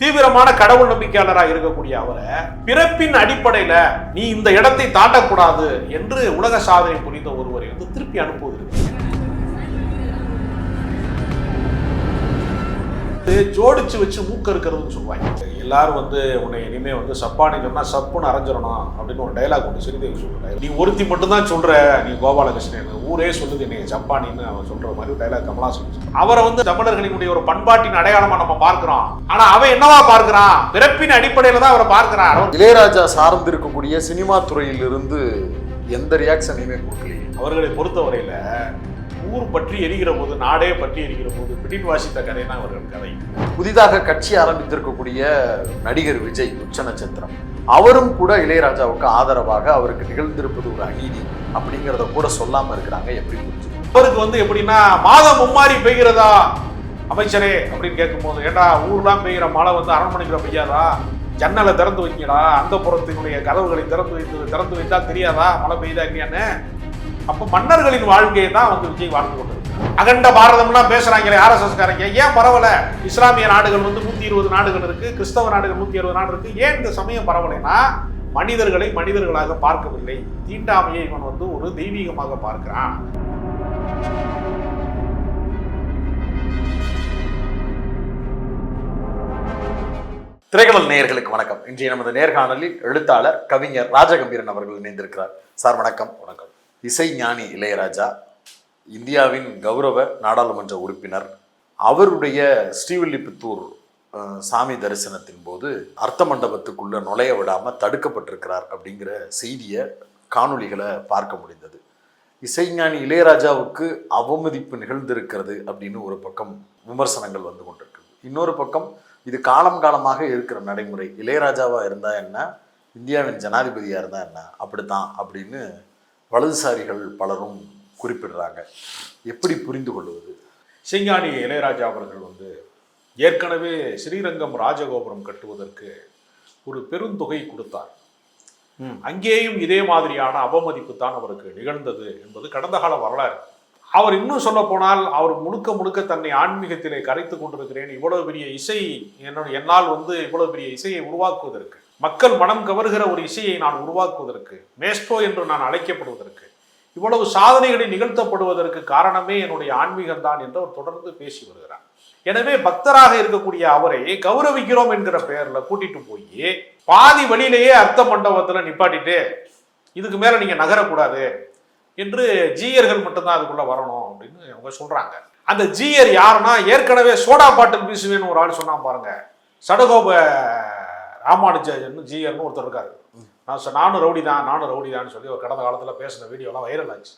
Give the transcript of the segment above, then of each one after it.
தீவிரமான கடவுள் நம்பிக்கையாளராக இருக்கக்கூடிய அவரை பிறப்பின் அடிப்படையில நீ இந்த இடத்தை தாண்டக்கூடாது என்று உலக சாதனை புரிந்த ஒருவரை வந்து திருப்பி அனுப்புவது இது ஜோடிச்சு வச்சு மூக்க இருக்கிறதுன்னு சொல்லுவாங்க. எல்லாரும் வந்து உன்னை இனிமே வந்து சப்பானி சொன்னா சப்புன்னு அரைஞ்சிடணும் அப்படின்னு ஒரு டைலாக் ஒன்று சிறிதேவி சொல்ற நீ ஒருத்தி மட்டும் தான் சொல்ற நீ கோபாலகிருஷ்ணன் ஊரே சொல்லுது நீ சப்பானின்னு அவன் சொல்ற மாதிரி டைலாக் கமலாசன். அவரை வந்து தமிழர்களினுடைய ஒரு பண்பாட்டின் அடையாளமா நம்ம பார்க்கிறோம். ஆனா அவன் என்னவா பார்க்கிறான்? பிறப்பின் அடிப்படையில தான் அவரை பார்க்கிறான். இளையராஜா சார்ந்து இருக்கக்கூடிய சினிமா துறையிலிருந்து எந்த ரியாக்ஷனையுமே கொடுக்கலையே. அவர்களை பொறுத்தவரையில ஊர் பற்றி எரிகிற போது நாடே பற்றி எரிகிற போது பிடின் வாசித்த கதை தான் அவர்கள் கதை. புதிதாக கட்சி ஆரம்பித்திருக்கக்கூடிய நடிகர் விஜய் உச்ச நட்சத்திரம் அவரும் கூட இளையராஜாவுக்கு ஆதரவாக அவருக்கு நிகழ்ந்திருப்பது ஒரு அநீதி அப்படிங்கிறத கூட சொல்லாம இருக்கிறாங்க எப்படி புரிஞ்சு அவருக்கு வந்து எப்படின்னா மாதம் மும்மாரி பெய்கிறதா அமைச்சரே அப்படின்னு கேட்கும்போது ஏண்டா ஊர்லாம் பெய்கிற மழை வந்து அரண்மனைக்குள்ள பெய்யாதா? ஜன்னலை திறந்து வைக்கடா அந்த புறத்தினுடைய கதவுகளை திறந்து வைத்து திறந்து வைத்தா தெரியாதா? மழை பெய்யுதா இல்லையான்னு? அப்போ மன்னர்களின் வாழ்க்கையை தான் வந்து விஜய் வாழ்ந்து கொண்டிருக்காரு அகண்ட பாரதம்லாம் பேசுறாங்களே ஆர்எஸ்எஸ் காரங்க ஏன் பரவல? இஸ்லாமிய நாடுகள் வந்து நூத்தி இருபது நாடுகள் இருக்கு கிறிஸ்தவ நாடுகள் நூத்தி அறுபது நாடு இருக்கு. ஏன் இந்த சமயம் பரவலைன்னா மனிதர்களை மனிதர்களாக பார்க்கவில்லை. தீண்டாமையை இவன் வந்து ஒரு தெய்வீகமாக பார்க்கிறான். திரைக்கடல் நேயர்களுக்கு வணக்கம். இன்றைய நமது நேர்காணலில் எழுத்தாளர் கவிஞர் ராஜகம்பீரன் அவர்கள் இணைந்திருக்கிறார். சார் வணக்கம். வணக்கம். இசை ஞானி இளையராஜா இந்தியாவின் கௌரவ நாடாளுமன்ற உறுப்பினர் அவருடைய ஸ்ரீவில்லிபுத்தூர் சாமி தரிசனத்தின் போது அர்த்த மண்டபத்துக்குள்ளே நுழைய விடாமல் தடுக்கப்பட்டிருக்கிறார் அப்படிங்கிற செய்தியை காணொளிகளை பார்க்க முடிந்தது. இசைஞானி இளையராஜாவுக்கு அவமதிப்பு நிகழ்ந்திருக்கிறது அப்படின்னு ஒரு பக்கம் விமர்சனங்கள் வந்து கொண்டிருக்குது. இன்னொரு பக்கம் இது காலம் காலமாக இருக்கிற நடைமுறை. இளையராஜாவாக இருந்தால் என்ன? இந்தியாவின் ஜனாதிபதியாக இருந்தால் என்ன? அப்படித்தான் அப்படின்னு வலதுசாரிகள் பலரும் குறிப்பிடுறாங்க. எப்படி புரிந்து கொள்வது? சிங்காணி இளையராஜா அவர்கள் வந்து ஏற்கனவே ஸ்ரீரங்கம் ராஜகோபுரம் கட்டுவதற்கு ஒரு பெருந்தொகை கொடுத்தார். அங்கேயும் இதே மாதிரியான அவமதிப்பு தான் அவருக்கு நிகழ்ந்தது என்பது கடந்த கால வரலாறு. அவர் இன்னும் சொல்ல போனால் அவர் முழுக்க முழுக்க தன்னை ஆன்மீகத்திலே கரைத்து கொண்டிருக்கிறேன். இவ்வளவு பெரிய இசை என்னோட என்னால் வந்து இவ்வளவு பெரிய இசையை உருவாக்குவதற்கு மக்கள் மனம் கவர்கிற ஒரு இசையை நான் உருவாக்குவதற்கு மேஸ்டோ என்று நான் அழைக்கப்படுவதற்கு இவ்வளவு சாதனைகளை நிகழ்த்தப்படுவதற்கு காரணமே என்னுடைய ஆன்மீகம் தான் என்று அவர் தொடர்ந்து பேசி வருகிறார். எனவே பக்தராக இருக்கக்கூடிய அவரை கௌரவிக்கிறோம் என்கிற பெயர்ல கூட்டிட்டு போய் பாதி வழியிலேயே அர்த்த மண்டபத்துல நிப்பாட்டிட்டு இதுக்கு மேல நீங்க நகரக்கூடாது என்று ஜீயர்கள் மட்டும்தான் அதுக்குள்ள வரணும் அப்படின்னு அவங்க சொல்றாங்க. அந்த ஜீயர் யாருன்னா ஏற்கனவே சோடா பாட்டில் வீசுவேன்னு ஒரு ஆள் சொன்னான் பாருங்க. சடகோப ராமானுஜன் ஜீயர்னு ஒருத்தர் இருக்காரு. நான் சொ- நானும் ரவுடி தான் நானும் ரவுடி தான் சொல்லி ஒரு கடந்த காலத்தில் பேசின வீடியோலாம் வைரல் ஆச்சு.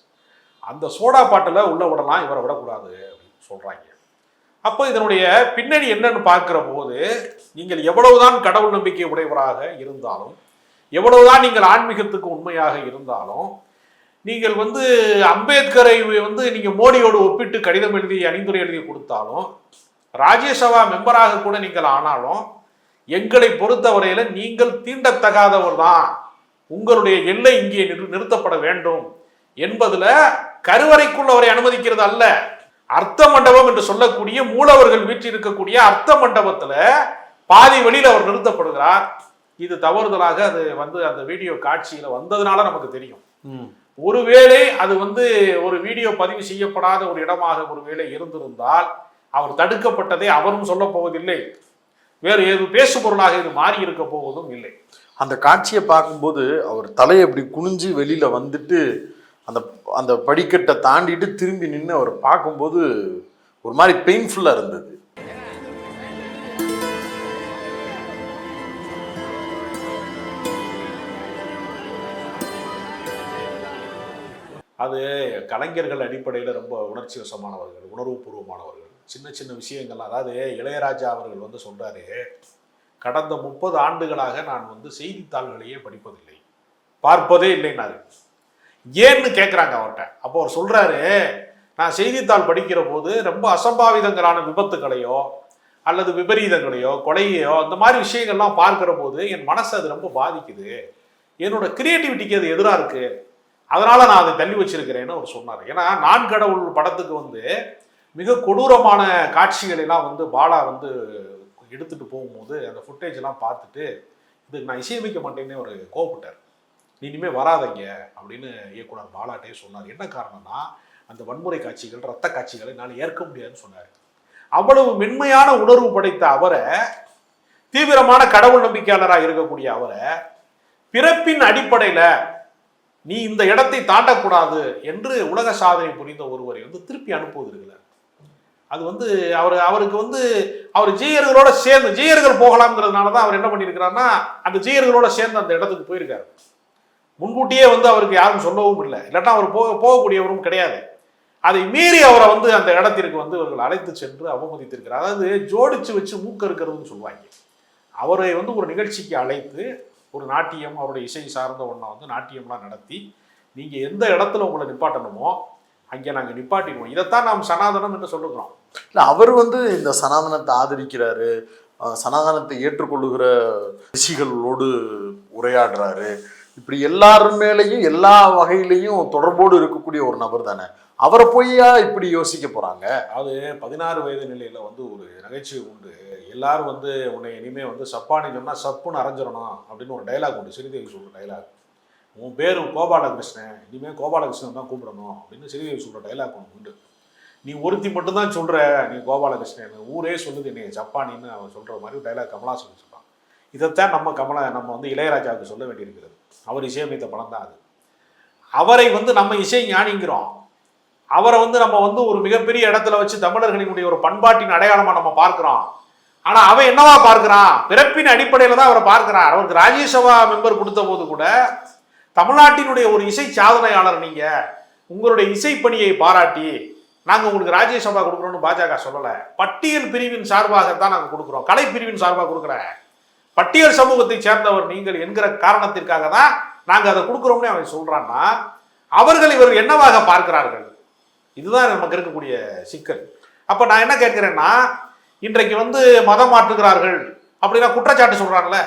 அந்த சோடா பாட்டில் உள்ள விடலாம் இவரை விடக்கூடாது அப்படின்னு சொல்றாங்க. அப்போ இதனுடைய பின்னணி என்னன்னு பார்க்குற போது நீங்கள் எவ்வளவுதான் கடவுள் நம்பிக்கை உடையவராக இருந்தாலும் எவ்வளவுதான் நீங்கள் ஆன்மீகத்துக்கு உண்மையாக இருந்தாலும் நீங்கள் வந்து அம்பேத்கரை வந்து நீங்கள் மோடியோடு ஒப்பிட்டு கடிதம் எழுதி அணிந்துரை எழுதி கொடுத்தாலும் ராஜ்யசபா மெம்பராக கூட நீங்கள் ஆனாலும் எங்களை பொறுத்தவரையில நீங்கள் தீண்டத்தகாதவர் தான் உங்களுடைய எல்லை இங்கே நிறு- நிறுத்தப்பட வேண்டும் என்பதுல கருவறைக்குள் அவரை அனுமதிக்கிறது அல்ல. அர்த்த மண்டபம் என்று சொல்லக்கூடிய மூலவர்கள் வீற்றிருக்கக்கூடிய அர்த்த மண்டபத்துல பாதி வழியில் அவர் நிறுத்தப்படுகிறார். இது தவறுதலாக அது வந்து அந்த வீடியோ காட்சியில வந்ததுனால நமக்கு தெரியும். ஒருவேளை அது வந்து ஒரு வீடியோ பதிவு செய்யப்படாத ஒரு இடமாக ஒருவேளை இருந்திருந்தால் அவர் தடுக்கப்பட்டதை அவரும் சொல்ல போவதில்லை. வேறு ஏது பேசு பொருளாக இது மாறி இருக்க போவதும் இல்லை. அந்த காட்சியை பார்க்கும்போது அவர் தலையை அப்படி குனிஞ்சு வெளியில வந்துட்டு அந்த அந்த படிக்கட்டை தாண்டிட்டு திரும்பி நின்று அவர் பார்க்கும்போது ஒரு மாதிரி பெயின்ஃபுல்லாக இருந்தது. அது கலைஞர்கள் அடிப்படையில் ரொம்ப உணர்ச்சி வசமானவர்கள் உணர்வுபூர்வமானவர்கள். சின்ன சின்ன விஷயங்கள் அதாவது இளையராஜா அவர்கள் வந்து சொல்கிறாரு கடந்த முப்பது ஆண்டுகளாக நான் வந்து செய்தித்தாள்களையே படிப்பதில்லை. பார்ப்பதே இல்லைன்னாரு. ஏன்னு கேட்குறாங்க அவர்கிட்ட அப்போ அவர் சொல்கிறாரு நான் செய்தித்தாள் படிக்கிற போது ரொம்ப அசம்பாவிதங்களான விபத்துகளையோ அல்லது விபரீதங்களையோ கொலையோ அந்த மாதிரி விஷயங்கள்லாம் பார்க்கிற போது என் மனசு அது ரொம்ப பாதிக்குது. என்னோட கிரியேட்டிவிட்டிக்கு அது எதிராக இருக்குது அதனால் நான் அதை தள்ளி வச்சிருக்கிறேன்னு அவர் சொன்னார். ஏன்னா நான் கடவுள் படத்துக்கு வந்து மிக கொடூரமான காட்சிகளெல்லாம் வந்து பாலா வந்து எடுத்துட்டு போகும்போது அந்த ஃபுட்டேஜெல்லாம் பார்த்துட்டு இதுக்கு நான் இசையமைக்க மாட்டேன்னு ஒரு கோவப்பட்டார். நீ இனிமேல் வராதீங்க அப்படின்னு இயக்குனர் பாலாட்டே சொன்னார். என்ன காரணம்னா அந்த வன்முறை காட்சிகள் ரத்த காட்சிகளை என்னால் ஏற்க முடியாதுன்னு சொன்னார். அவ்வளவு மென்மையான உணர்வு படைத்த அவரை தீவிரமான கடவுள் நம்பிக்கையாளராக இருக்கக்கூடிய அவரை பிறப்பின் அடிப்படையில் நீ இந்த இடத்தை தாண்டக்கூடாது என்று உலக சாதனை புரிந்த ஒருவரை வந்து திருப்பி அனுப்புவது இருக்குல்ல அது வந்து அவர் அவருக்கு வந்து அவர் ஜீயர்களோட சேர்ந்து ஜீயர்கள் போகலாம்ங்கிறதுனால தான் அவர் என்ன பண்ணியிருக்கிறாருன்னா அந்த ஜீயர்களோட சேர்ந்து அந்த இடத்துக்கு போயிருக்காரு. முன்கூட்டியே வந்து அவருக்கு யாரும் சொல்லவும் இல்லை. இல்லாட்டா அவர் போக போகக்கூடியவரும் கிடையாது. அதை மீறி அவரை வந்து அந்த இடத்திற்கு வந்து இவர்கள் அழைத்து சென்று அவமதித்திருக்கிறார். அதாவது ஜோடிச்சு வச்சு மூக்க இருக்கிறதுன்னு சொல்லுவாங்க. அவரை வந்து ஒரு நிகழ்ச்சிக்கு அழைத்து ஒரு நாட்டியம் அவருடைய இசை சார்ந்த ஒன்றை வந்து நாட்டியம்லாம் நடத்தி நீங்கள் எந்த இடத்துல உங்களை நிப்பாட்டணுமோ அங்கே நாங்கள் நிப்பாட்டிடுவோம். இதைத்தான் நாம் சனாதனம் என்று சொல்லுகிறோம். இல்ல அவர் வந்து இந்த சனாதனத்தை ஆதரிக்கிறாரு. சனாதனத்தை ஏற்றுக்கொள்ளுகிற ரிஷிகளோடு உரையாடுறாரு. இப்படி எல்லார் மேலேயும் எல்லா வகையிலையும் தொடர்போடு இருக்கக்கூடிய ஒரு நபர் தானே. அவரை போய்யா இப்படி யோசிக்க போறாங்க? அதாவது பதினாறு வயது நிலையில வந்து ஒரு நகைச்சுவை உண்டு. எல்லாரும் வந்து உன்னை இனிமேல் வந்து சப்பானி சொன்னால் சப்புன்னு அரைஞ்சிடணும் அப்படின்னு ஒரு டைலாக் உண்டு. சிறிதேவி சொல்கிற டைலாக் உன் பேர் கோபாலகிருஷ்ணன் இனிமேல் கோபாலகிருஷ்ணன் தான் கூப்பிடணும் அப்படின்னு சிறிதேவி சொல்கிற டைலாக் ஒன்று உண்டு. நீ ஒருத்தி மட்டும்தான் சொல்கிற நீ கோபாலகிருஷ்ணன். ஊரே சொல்லுது நீ ஜப்பானின்னு அவன் சொல்கிற மாதிரி டைலாக் கமலாசன் சொல்றான். இதைத்தான் நம்ம கமலா நம்ம வந்து இளையராஜாவுக்கு சொல்ல வேண்டியிருக்கிறது. அவர் இசையமைத்த படம் தான் அது. அவரை வந்து நம்ம இசை ஞானிங்கிறோம். அவரை வந்து நம்ம வந்து ஒரு மிகப்பெரிய இடத்துல வச்சு தமிழர்களினுடைய ஒரு பண்பாட்டின் அடையாளமாக நம்ம பார்க்குறோம். ஆனா அவன் என்னவா பார்க்கிறான்? பிறப்பின் அடிப்படையில தான் அவரை பார்க்கிறான். அவருக்கு ராஜ்யசபா மெம்பர் கொடுத்த போது கூட தமிழ்நாட்டினுடைய ஒரு இசை சாதனையாளர் நீங்க உங்களுடைய இசை பணியை பாராட்டி நாங்கள் உங்களுக்கு ராஜ்யசபா கொடுக்குறோம்னு பாஜக சொல்லலை. பட்டியல் பிரிவின் சார்பாக தான் நாங்கள் கொடுக்குறோம். கலை பிரிவின் சார்பாக கொடுக்குறேன். பட்டியல் சமூகத்தை சேர்ந்தவர் நீங்கள் என்கிற காரணத்திற்காக தான் நாங்கள் அதை கொடுக்குறோம்னு அவன் சொல்கிறான்னா அவர்கள் இவர் என்னவாக பார்க்கிறார்கள்? இதுதான் நமக்கு இருக்கக்கூடிய சிக்கல். அப்போ நான் என்ன கேட்குறேன்னா இன்றைக்கு வந்து மதம் மாற்றுகிறார்கள் அப்படின்னா குற்றச்சாட்டு சொல்றாங்கல்ல.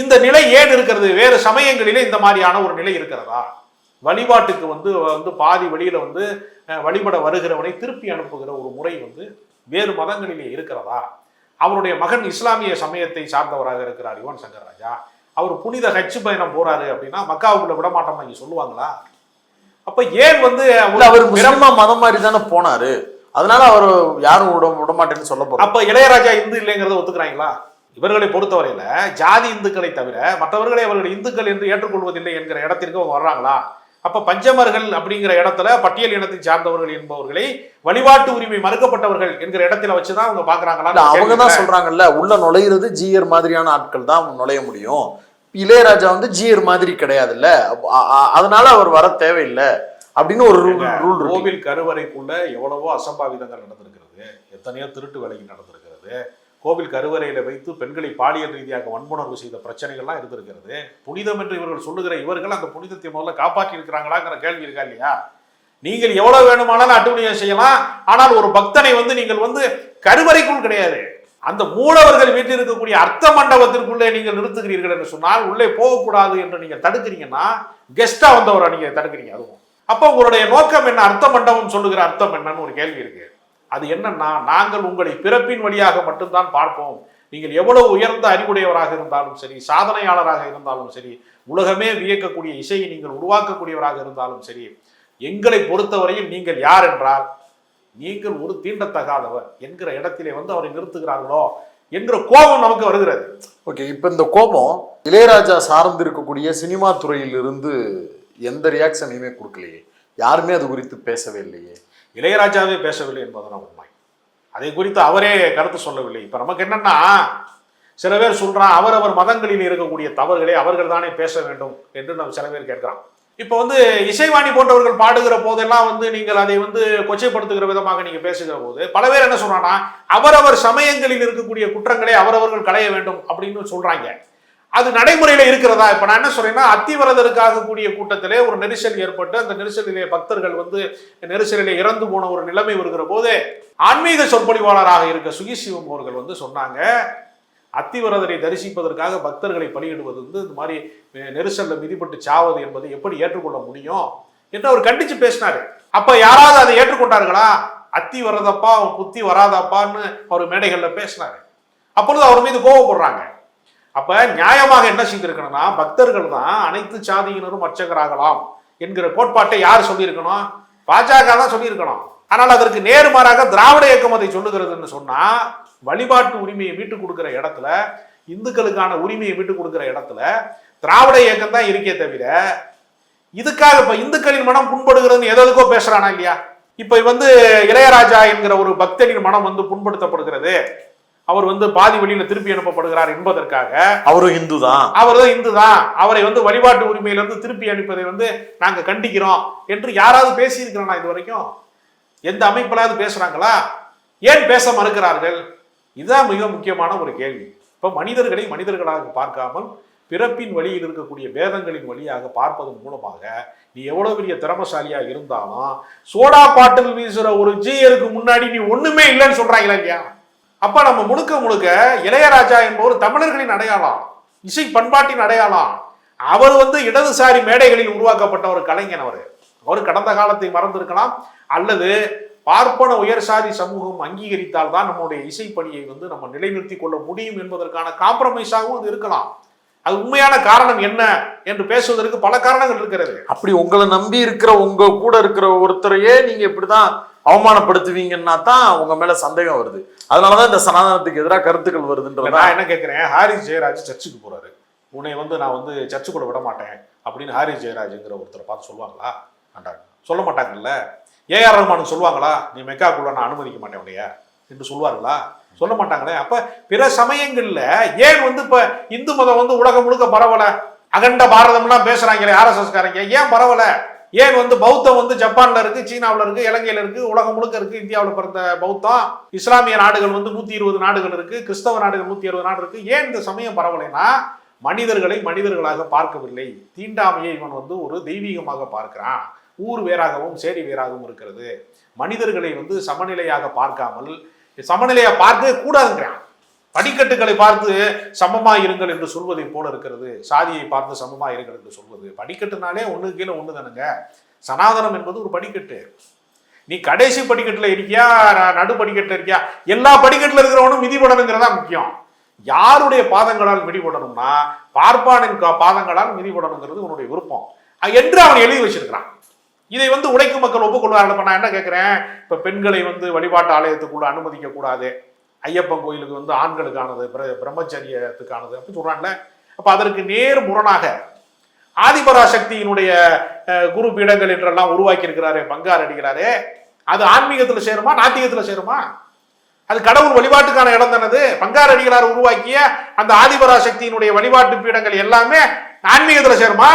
இந்த நிலை ஏன் இருக்கிறது? வேறு சமயங்களிலே இந்த மாதிரியான ஒரு நிலை இருக்கிறதா? வழிபாட்டுக்கு வந்து வந்து பாதி வழியில வந்து வழிபட வருகிறவனை திருப்பி அனுப்புகிற ஒரு முறை வந்து வேறு மதங்களிலே இருக்கிறதா? அவருடைய மகன் இஸ்லாமிய சமயத்தை சார்ந்தவராக இருக்கிறார் யுவன் சங்கர் ராஜா. அவர் புனித ஹஜ் பயணம் போறாரு அப்படின்னா மக்காவுக்குள்ள விட மாட்டோம்னு இங்க சொல்லுவாங்களா? அப்ப ஏன் வந்து அவர் முஸ்லிமா மதம் மாதிரி தானே போனாரு. அதனால அவர் யாரும் விட விட மாட்டேன்னு சொல்ல போறாங்க அப்ப இளையராஜா இந்து இல்லைங்கிறத ஒத்துக்கிறாங்களா? இவர்களை பொறுத்தவரையில ஜாதி இந்துக்களை தவிர மற்றவர்களை அவர்கள் இந்துக்கள் என்று ஏற்றுக்கொள்வதில்லை என்கிற இடத்திற்கு அவங்க வர்றாங்களா? அப்ப பஞ்சமர்கள் அப்படிங்கிற இடத்துல பட்டியல் இனத்தை சார்ந்தவர்கள் என்பவர்களை வழிபாட்டு உரிமை மறுக்கப்பட்டவர்கள் என்கிற இடத்துல வச்சுதான் அவங்க பாக்குறாங்களா அவங்க தான் சொல்றாங்கல்ல உள்ள நுழையிறது ஜிஆர் மாதிரியான ஆட்கள் தான் நுழைய முடியும். இளையராஜா வந்து ஜிஆர் மாதிரி கிடையாதுல்ல. அதனால அவர் வர தேவையில்லை. அப்படின்னு ஒரு ரூல் ரூல் கோவில் கருவறைக்குள்ள எவ்வளவோ அசம்பாவிதங்கள் நடந்திருக்கிறது. எத்தனையோ திருட்டு வேலைகள் நடந்திருக்கிறது. கோவில் கருவறையில வைத்து பெண்களை பாலியல் ரீதியாக வன்புணர்வு செய்த பிரச்சனைகள்லாம் இருந்திருக்கிறது. புனிதம் என்று இவர்கள் சொல்லுகிற இவர்கள் அந்த புனிதத்தை முதல்ல காப்பாற்றி இருக்கிறாங்களாங்கிற கேள்வி இருக்கா இல்லையா? நீங்கள் எவ்வளவு வேணுமானாலும் அட்டுழியம் செய்யலாம். ஆனால் ஒரு பக்தனை வந்து நீங்கள் வந்து கருவறைக்குள் கிடையாது. அந்த மூலவர்கள் வீட்டில் இருக்கக்கூடிய அர்த்த மண்டபத்திற்குள்ளே நீங்கள் நிறுத்துகிறீர்கள் என்று சொன்னால் உள்ளே போகக்கூடாது என்று நீங்க தடுக்கிறீங்கன்னா கெஸ்டா வந்தவரை நீங்க தடுக்கிறீங்க அதுவும். அப்போ உங்களுடைய நோக்கம் என்ன? அர்த்த மண்டபம் சொல்லுகிற அர்த்தம் என்னன்னு ஒரு கேள்வி இருக்கு. அது என்னன்னா நாங்கள் உங்களை பிறப்பின் வழியாக மட்டும்தான் பார்ப்போம். நீங்கள் எவ்வளவு உயர்ந்த அறிவுடையவராக இருந்தாலும் சரி சாதனையாளராக இருந்தாலும் சரி உலகமே வியக்கக்கூடிய இசையை நீங்கள் உருவாக்கக்கூடியவராக இருந்தாலும் சரி எங்களை பொறுத்தவரையில் நீங்கள் யார் என்றால் நீங்கள் ஒரு தீண்டத்தகாதவர் என்கிற இடத்திலே வந்து அவரை நிறுத்துகிறார்களோ என்கிற கோபம் நமக்கு வருகிறது. ஓகே இப்போ இந்த கோபம் இளையராஜா சார்ந்து இருக்கக்கூடிய சினிமா துறையிலிருந்து எந்த ரியாக்ஷனையுமே கொடுக்கலையே. யாருமே அது குறித்து பேசவே இல்லையே. இளையராஜாவே பேசவில்லை என்பதுதான் உண்மை. அதை குறித்து அவரே கருத்து சொல்லவில்லை. இப்போ நமக்கு என்னன்னா சில பேர் சொல்கிறான் அவரவர் மதங்களில் இருக்கக்கூடிய தவறுகளை அவர்கள் தானே பேச வேண்டும் என்று நம்ம சில பேர் கேட்குறான். இப்போ வந்து இசைவாணி போன்றவர்கள் பாடுகிற போதெல்லாம் வந்து நீங்கள் அதை வந்து கொச்சைப்படுத்துகிற விதமாக நீங்கள் பேசுகிற போது பல பேர் என்ன சொல்கிறான்னா அவரவர் சமயங்களில் இருக்கக்கூடிய குற்றங்களை அவரவர்கள் களைய வேண்டும் அப்படின்னு சொல்கிறாங்க அது நடைமுறையில இருக்கிறதா? இப்ப நான் என்ன சொல்றேன்னா அத்திவரதருக்காக கூடிய கூட்டத்திலே ஒரு நெரிசல் ஏற்பட்டு அந்த நெரிசலிலே பக்தர்கள் வந்து நெரிசலிலே இறந்து போன ஒரு நிலைமை வருகிற போது ஆன்மீக சொற்பொழிவாளராக இருக்க சுகிசிவம் அவர்கள் வந்து சொன்னாங்க அத்திவரதரை தரிசிப்பதற்காக பக்தர்களை பலியிடுவது வந்து இந்த மாதிரி நெரிசலில் மிதிப்பட்டு சாவது என்பதை எப்படி ஏற்றுக்கொள்ள முடியும்? என்று அவர் கண்டிச்சு பேசினாரு. அப்ப யாராவது அதை ஏற்றுக்கொண்டார்களா? அத்தி வரதப்பா அவன் புத்தி வராதப்பான்னு அவர் மேடைகளில் பேசினாரு. அப்பொழுது அவர் மீது கோவப்படுறாங்க. அப்போ நியாயமாக என்ன செய்திருக்கணும்னா பக்தர்கள் தான் அனைத்து சாதியினரும் அர்ச்சகராகலாம் என்கிற கோட்பாட்டை யார் சொல்லியிருக்கணும்? பாஜக தான் சொல்லியிருக்கணும். ஆனால் அதற்கு நேர்மாறாக திராவிட இயக்கம் அதை சொல்லுகிறதுன்னு சொன்னால் வழிபாட்டு உரிமையை மீட்டு கொடுக்குற இடத்துல இந்துக்களுக்கான உரிமையை மீட்டு கொடுக்குற இடத்துல திராவிட இயக்கம் தான் இருக்கே தவிர இதுக்காக இப்போ இந்துக்களின் மனம் புண்படுகிறதுன்னு எதற்கோ பேசுகிறானா இல்லையா? இப்போ வந்து இளையராஜா என்கிற ஒரு பக்தனின் மனம் வந்து புண்படுத்தப்படுகிறது. அவர் வந்து பாதி வழியில திருப்பி அனுப்பப்படுகிறார் என்பதற்காக அவரும் இந்து தான் அவர் தான் இந்து தான் அவரை வந்து வழிபாட்டு உரிமையிலிருந்து திருப்பி அனுப்பதை வந்து நாங்க கண்டிக்கிறோம் என்று யாராவது பேசியிருக்கிறானா இது வரைக்கும் எந்த அமைப்பிலாவது பேசுறாங்களா? ஏன் பேச மறுக்கிறார்கள்? இதுதான் மிக முக்கியமான ஒரு கேள்வி. இப்ப மனிதர்களை மனிதர்களாக பார்க்காமல் பிறப்பின் வழியில் இருக்கக்கூடிய வேதங்களின் வழியாக பார்ப்பதன் மூலமாக நீ எவ்வளவு பெரிய திறமசாலியா இருந்தாலும் சோடா பாட்டில் வீசுற ஒரு ஜீயருக்கு முன்னாடி நீ ஒண்ணுமே இல்லைன்னு சொல்றாங்களா இல்லையா? அப்ப நம்ம முழுக்க முழுக்க இளையராஜா என்பவர் தமிழர்களின் அடையாளம் இசை பண்பாட்டின் அடையாளம். அவர் வந்து இடதுசாரி மேடைகளில் உருவாக்கப்பட்ட ஒரு கலைஞன் அவர். அவர் கடந்த காலத்தை மறந்திருக்கலாம். அல்லது பார்ப்பன உயர்சாரி சமூகம் அங்கீகரித்தால் தான் நம்முடைய இசைப்பணியை வந்து நம்ம நிலைநிறுத்தி கொள்ள முடியும் என்பதற்கான காம்ப்ரமைஸாகவும் அது இருக்கலாம். அது உண்மையான காரணம் என்ன என்று பேசுவதற்கு பல காரணங்கள் இருக்கிறது. அப்படி உங்களை நம்பி இருக்கிற உங்க கூட இருக்கிற ஒருத்தரையே நீங்க இப்படிதான் அவமானப்படுத்துவீங்கன்னா தான் உங்க மேல சந்தேகம் வருது. அதனாலதான் இந்த சனாதனத்துக்கு எதிராக கருத்துக்கள் வருதுன்றது நான் என்ன கேட்கிறேன் ஹாரிஸ் ஜெயராஜ் சர்ச்சுக்கு போறாரு. உன்னை வந்து நான் வந்து சர்ச்சுக்குள்ள விட மாட்டேன் அப்படின்னு ஹாரிஸ் ஜெயராஜ்ங்கிற ஒருத்தரை பார்த்து சொல்லுவாங்களா? மாட்டாங்க சொல்ல மாட்டாங்கல்ல? ஏஆர் ரஹ்மானுக்கு சொல்லுவாங்களா? நீ மெக்காக்குள்ள நான் அனுமதிக்க மாட்டேன் உடைய என்று சொல்லுவார்களா சொல்ல மாட்டாங்களே. அப்ப பிற சமயங்கள்ல ஏன் வந்து இப்ப இந்து மதம் வந்து உலகம் முழுக்க பரவல? அகண்ட பாரதம்லாம் பேசுறாங்களே ஆர்எஸ்எஸ் காரங்க. ஏன் பரவல? ஏன் வந்து பௌத்தம் வந்து ஜப்பான்ல இருக்கு சீனாவில் இருக்கு இலங்கையில இருக்கு உலகம் முழுக்க இருக்கு இந்தியாவில் பிறந்த பௌத்தம். இஸ்லாமிய நாடுகள் வந்து நூத்தி இருபது நாடுகள் இருக்கு கிறிஸ்தவ நாடுகள் நூத்தி இருபது நாடு இருக்கு. ஏன் இந்த சமயம் பரவலைன்னா மனிதர்களை மனிதர்களாக பார்க்கவில்லை. தீண்டாமையை இவன் வந்து ஒரு தெய்வீகமாக பார்க்கிறான். ஊர் வேறாகவும் சேரி வேறாகவும் இருக்கிறது. மனிதர்களை வந்து சமநிலையாக பார்க்காமல் சமநிலையாக பார்க்கவே கூடாதுங்கிறான். படிக்கட்டுகளை பார்த்து சமமாக இருங்கள் என்று சொல்வதை போல இருக்கிறது. சாதியை பார்த்து சமமாக இருங்கள் என்று சொல்வது. படிக்கட்டுனாலே ஒன்று கீழே ஒன்று தானுங்க. சனாதனம் என்பது ஒரு படிக்கட்டு. நீ கடைசி படிக்கட்டில் இருக்கியா? நடு படிக்கட்டில் இருக்கியா? எல்லா படிக்கட்டில் இருக்கிறவனும் மிதிபடணுங்கிறதா முக்கியம். யாருடைய பாதங்களால் மிதிபடணும்னா பார்ப்பானின் பாதங்களால் மிதிபடணுங்கிறது உன்னுடைய விருப்பம். என்று அவன் எழுதி வச்சிருக்கிறான். இதை வந்து உழைக்கும் மக்கள் ஒப்புக்கொள்வார்கள். நான் என்ன கேட்குறேன் இப்போ பெண்களை வந்து வழிபாட்டு ஆலயத்துக்குள்ள அனுமதிக்க கூடாது. ஐயப்பன் கோயிலுக்கு வந்து ஆண்களுக்கானது பிர- பிரம்மச்சரியத்துக்கானது அப்படின்னு சொல்கிறாங்களே அப்போ அதற்கு நேர் முரணாக ஆதிபராசக்தியினுடைய குரு பீடங்கள் என்றெல்லாம் உருவாக்கியிருக்கிறாரே பங்கார் அடிக்கிறாரே அது ஆன்மீகத்தில் சேருமா நாத்திகத்தில் சேருமா? அது கடவுள் வழிபாட்டுக்கான இடம் தானது பங்கார் அடிகளார் உருவாக்கிய அந்த ஆதிபராசக்தியினுடைய வழிபாட்டு பீடங்கள் எல்லாமே ஆன்மீகத்தில் சேருமா?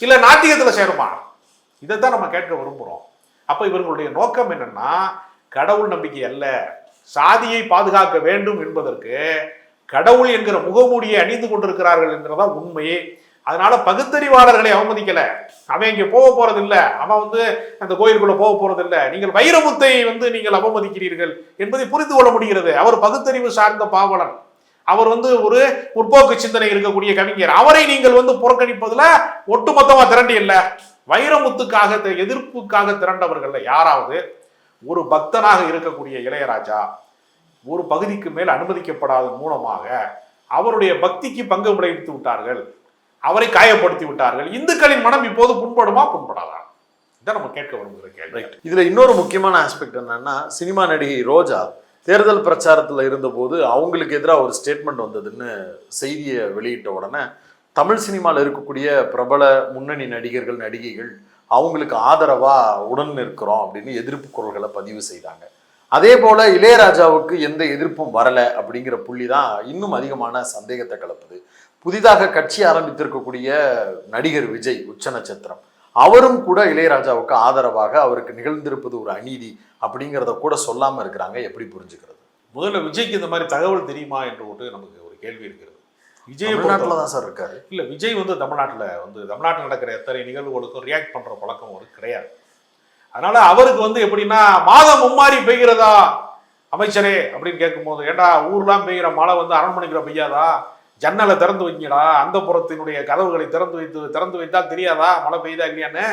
இல்லை நாத்திகத்தில் சேருமா? இதைத்தான் நம்ம கேட்க விரும்புகிறோம் அப்போ இவர்களுடைய நோக்கம் என்னன்னா கடவுள் நம்பிக்கை அல்ல. சாதியை பாதுகாக்க வேண்டும் என்பதற்கு கடவுள் என்கிற முகமூடியை அணிந்து கொண்டிருக்கிறார்கள் என்கிறதா உண்மையே. அதனால பகுத்தறிவாளர்களை அவமதிக்கல. அவன் இங்க போக போறது இல்ல அவன் வந்து அந்த கோயிலுக்குள்ள போக போறது இல்ல நீங்கள் வைரமுத்தை வந்து நீங்கள் அவமதிக்கிறீர்கள் என்பதை புரிந்து கொள்ள முடிகிறது. அவர் பகுத்தறிவு சார்ந்த பாவலன். அவர் வந்து ஒரு முற்போக்கு சிந்தனை இருக்கக்கூடிய கவிஞர். அவரை நீங்கள் வந்து புறக்கணிப்பதுல ஒட்டுமொத்தமா திரண்டி இல்ல வைரமுத்துக்காக எதிர்ப்புக்காக திரண்டவர்கள் யாராவது? ஒரு பக்தனாக இருக்கக்கூடிய இளையராஜா ஒரு பகுதிக்கு மேல் அனுமதிக்கப்படாதன் மூலமாக அவருடைய பக்திக்கு பங்கு விளைவித்து விட்டார்கள். அவரை காயப்படுத்தி விட்டார்கள். இந்துக்களின் மனம் இப்போது புண்படுமா? புண்படாதா? இதான் நம்ம கேட்க விரும்புகிற கேள்வி. இதுல இன்னொரு முக்கியமான ஆஸ்பெக்ட் என்னன்னா சினிமா நடிகை ரோஜா தேர்தல் பிரச்சாரத்தில் இருந்தபோது அவங்களுக்கு எதிராக ஒரு ஸ்டேட்மெண்ட் வந்ததுன்னு செய்தியை வெளியிட்ட உடனே தமிழ் சினிமாவில் இருக்கக்கூடிய பிரபல முன்னணி நடிகர்கள் நடிகைகள் அவங்களுக்கு ஆதரவாக உடன் நிற்கிறோம் அப்படின்னு எதிர்ப்பு குரல்களை பதிவு செய்தாங்க. அதே போல் இளையராஜாவுக்கு எந்த எதிர்ப்பும் வரலை அப்படிங்கிற புள்ளி தான் இன்னும் அதிகமான சந்தேகத்தை கலப்புது புதிதாக கட்சி ஆரம்பித்திருக்கக்கூடிய நடிகர் விஜய் உச்ச நட்சத்திரம். அவரும் கூட இளையராஜாவுக்கு ஆதரவாக அவருக்கு நிகழ்ந்திருப்பது ஒரு அநீதி அப்படிங்கிறத கூட சொல்லாமல் இருக்கிறாங்க. எப்படி புரிஞ்சுக்கிறது? முதல்ல விஜய்க்கு இந்த மாதிரி தகவல் தெரியுமா என்று ஒரு நமக்கு ஒரு கேள்வி இருக்கிறது. விஜய் தமிழ்நாட்டில் தான் சார் இருக்காரு. இல்ல விஜய் வந்து தமிழ்நாட்டுல வந்து தமிழ்நாட்டில் நடக்கிற எத்தனை நிகழ்வுகளுக்கும் ரியாக்ட் பண்ற பழக்கம் அவருக்கு கிடையாது. அதனால அவருக்கு வந்து எப்படின்னா மாதம் மும்மாரி பெய்கிறதா அமைச்சரே அப்படின்னு கேட்கும்போது ஏண்டா ஊர்லாம் பெய்கிற மழை வந்து அரண்மனைக்குள்ள பெய்யாதா? ஜன்னலை திறந்து வைங்கடா அந்த புறத்தினுடைய கதவுகளை திறந்து வைத்து திறந்து வைத்தால் தெரியாதா? மழை பெய்தா இல்லையான்னு?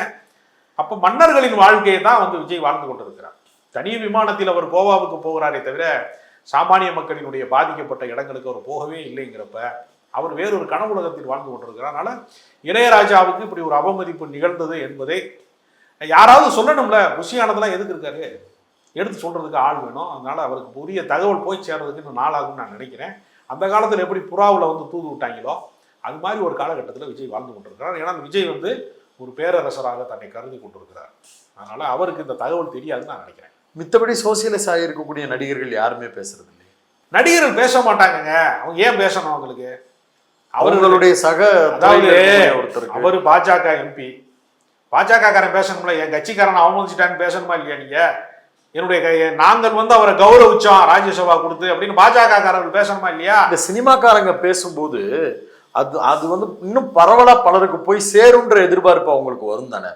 அப்ப மன்னர்களின் வாழ்க்கையை தான் வந்து விஜய் வாழ்ந்து கொண்டிருக்கிறார். தனி விமானத்தில் அவர் கோவாவுக்கு போகிறாரே தவிர சாமானிய மக்களினுடைய பாதிக்கப்பட்ட இடங்களுக்கு அவர் போகவே இல்லைங்கிறப்ப அவர் வேறொரு கனவுலகத்தில் வாழ்ந்து கொண்டிருக்கிறார். அதனால இளையராஜாவுக்கு இப்படி ஒரு அவமதிப்பு நிகழ்ந்தது என்பதை யாராவது சொல்லணும்ல? புஷியானதெல்லாம் எதுக்கு இருக்காரு? எடுத்து சொல்றதுக்கு ஆள் வேணும். அதனால அவருக்கு உரிய தகவல் போய் சேர்றதுக்கு இன்னும் நாளாகும்னு நான் நினைக்கிறேன். அந்த காலத்தில் எப்படி புறாவில் வந்து தூது விட்டாங்களோ அது மாதிரி ஒரு காலகட்டத்தில் விஜய் வாழ்ந்து கொண்டிருக்கிறார். ஏன்னா விஜய் வந்து ஒரு பேரரசராக தன்னை கருதி கொண்டிருக்கிறார். அதனால அவருக்கு இந்த தகவல் தெரியாதுன்னு நான் நினைக்கிறேன். மித்தபடி சோசியலைஸ் ஆகியிருக்கக்கூடிய நடிகர்கள் யாருமே பேசுறது இல்லை நடிகர்கள் பேச மாட்டாங்கங்க. அவங்க ஏன் பேசணும் அவங்களுக்கு? அவர்களுடைய சக அதாவது ஒருத்தருக்கு அவர் பாஜக எம்பி பாஜக காரன் பேசணும்ல என் கட்சிக்காரன் அவமதிச்சிட்டான்னு பேசணுமா இல்லையா நீங்க? என்னுடைய நாங்கள் வந்து அவரை கௌரவிச்சோம் ராஜ்யசபா கொடுத்து அப்படின்னு பாஜக காரர்கள் பேசணுமா இல்லையா? இந்த சினிமாக்காரங்க பேசும்போது அது அது வந்து இன்னும் பரவலா பலருக்கு போய் சேருன்ற எதிர்பார்ப்பு அவங்களுக்கு வரும் தானே.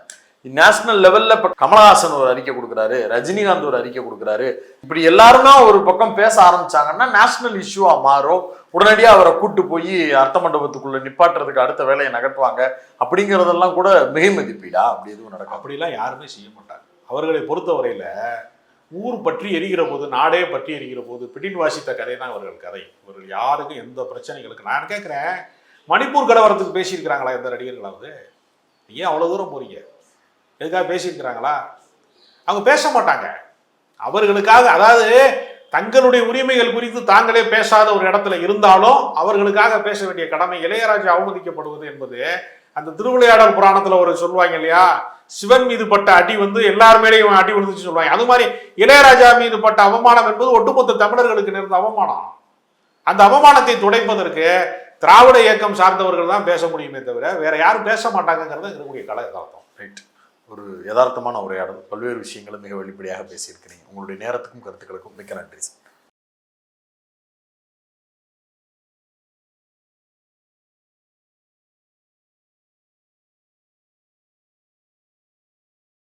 நேஷனல் லெவல்ல இப்ப கமலஹாசன் ஒரு அறிக்கை கொடுக்குறாரு ரஜினிகாந்த் ஒரு அறிக்கை கொடுக்குறாரு. இப்படி எல்லாருமே ஒரு பக்கம் பேச ஆரம்பிச்சாங்கன்னா நேஷனல் இஷ்யூவா மாறும். உடனடியாக அவரை கூட்டு போய் அர்த்த மண்டபத்துக்குள்ள நிப்பாட்டுறதுக்கு அடுத்த வேலையை நகர்த்துவாங்க அப்படிங்கிறதெல்லாம் கூட மிகை மதிப்பீடா அப்படி எதுவும் நடக்கும் அப்படிலாம் யாருமே செய்ய மாட்டாங்க. அவர்களை பொறுத்தவரையில் ஊர் பற்றி எரிகிற போது நாடே பற்றி எரிகிற போது பிடின் வாசித்த கதை தான் அவர்கள் கதை. இவர்கள் யாருக்கும் எந்த பிரச்சனைகளுக்கு நான் கேட்குறேன் மணிப்பூர் கலவரத்துக்கு பேசியிருக்கிறாங்களா எந்த நடிகர்களாவது ஏன் அவ்வளோ தூரம் போறீங்க? எதுக்காக பேசியிருக்கிறாங்களா? அவங்க பேச மாட்டாங்க. அவர்களுக்காக அதாவது தங்களுடைய உரிமைகள் குறித்து தாங்களே பேசாத ஒரு இடத்துல இருந்தாலும் அவர்களுக்காக பேச வேண்டிய கடமை இளையராஜா அவமதிக்கப்படுவது என்பது அந்த திருவிளையாடல் புராணத்துல ஒரு சொல்லுவாங்க இல்லையா? சிவன் மீது பட்ட அடி வந்து எல்லார் மேலேயும் அடி விழுந்துச்சு சொல்லுவாங்க. அது மாதிரி இளையராஜா மீது பட்ட அவமானம் என்பது ஒட்டுமொத்த தமிழர்களுக்கு நேர்ந்த அவமானம். அந்த அவமானத்தை துடைப்பதற்கு திராவிட இயக்கம் சார்ந்தவர்கள் தான் பேச முடியுமே தவிர வேற யாரும் பேச மாட்டாங்கிறது இருக்கக்கூடிய கலை ரைட் ஒரு யதார்த்தமான உரையாடல். பல்வேறு விஷயங்களை மிக வெளிப்படையாக பேசியிருக்கிறீங்க. உங்களுடைய நேரத்துக்கும் கருத்துக்களுக்கும் மிக்க நன்றி சார்.